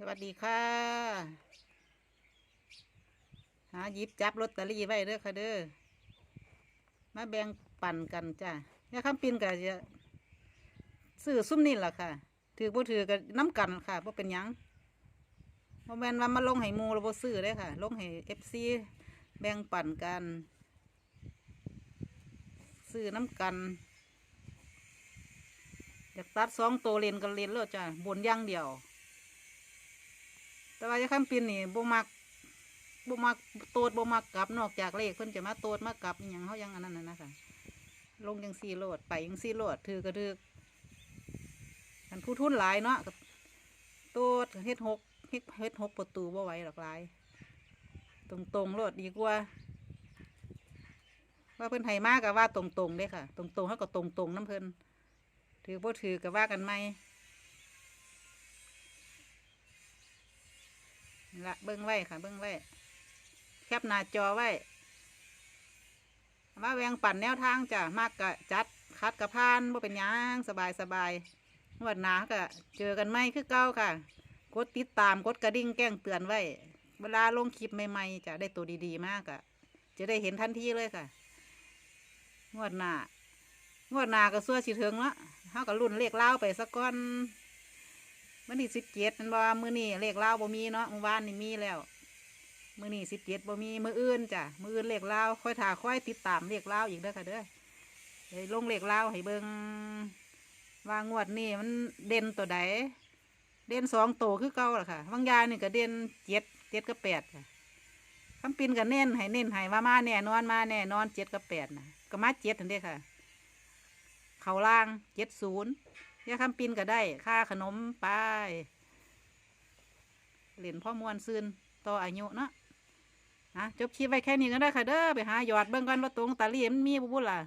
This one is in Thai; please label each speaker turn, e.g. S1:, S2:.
S1: สวัสดีค่ะ หาหยิบจับลอตเตอรี่ไว้เด้อค่ะเด้อ มาแบ่งปันกันจ้ะเนี่ยคำปินก็จะซื้อซุ่มนี่แหละค่ะ ถือบ่ถือก็น้ำกันค่ะบ่เป็นหยังบ่แม่นว่ามาลงให้หมูเราบ่ซื้อเด้ค่ะ ลงให้ FC แบ่งปันกัน ซื้อน้ำกันอยากตัดสองตัวเลนกันเลนเลยจ้ะบนย่างเดียว แต่ว่าจะข้ามปีนนี่บ่มักบ่มักโตดบ่มักกลับนอกจากเลขเพิ่นจะมาโตดมากลับอหยังเขายังอันนั้นน่ะนะคะลงยังสี่โลดไปยังสี่โลดถือก็ถือกันผู้ทุนหลายเนาะก็โตดเฮ็ดหกเฮ็ดเฮ็ดหกประตูบ่ไหวหรอกหลายตรงตรงโลดดีกว่า ว่าเพิ่นให้มากกับว่าตรงตรงเด้ค่ะ ตรงตรงเขาก็ตรงตรงน้ำเพิ่นถือบ่ถือก็ว่ากันไหม ละเบิ้งไว้ค่ะ เบิ้งไว้แคปหน้าจอไว้มาแวงปั่นแนวทางจ้ะมากกะจัดคัดกระพานบ่เป็นยังสบายสบายงวดหนาก็เจอกันไหมคือเก้าค่ะ กดติดตามกดกระดิ่งแจ้งเตือนไว้ เวลาลงคลิปใหม่ๆจะได้ตัวดีๆมากอะจะได้เห็นทันทีเลยค่ะงวดหน้างวดหน้าก็ซัวสิถึงละเฮาก็รุ่นเลขเล่าไปสักก้อน มื่อนี้สิบเจ็ดมันบ่มื้อนี้เลขเล่าวบ่มีเนาะเมื่อวานนี่มีแล้ว มื้อนี้สิบเจ็ดบ่มีมืออื่นจ้ะมืออื่นเลขเล่าวค่อยถ่าค่อยติดตามเลขเล่าวอีกเด้อค่ะเด้อให้ลงเลขเล่าวให้เบิงว่างวดนี้มันเด่นตัวใดเด่นสองโตวคือเก่าล่ะค่ะบางยานี่ก็เด่นเจ็ดเจ็ดกับแปดค่ะคำปินก็เน้นให้เน้นให้ว่ามาแน่นอนมาแน่นอนเจ็ดกับแปดนะก็มาเจ็ดนั่นเด้ค่ะ เขาล่างเจ็ดศูนย์ ยาคำปินก็ได้ ค่าขนมไปเหรียญพ่อมวนซืนต่ออายุเนาะนะจบคลิปไว้แค่นี้ก็ได้ค่ะเด้อไปหาหยอดเบิ่งกันว่าตรงตาลีมันมีบุบุล่ะ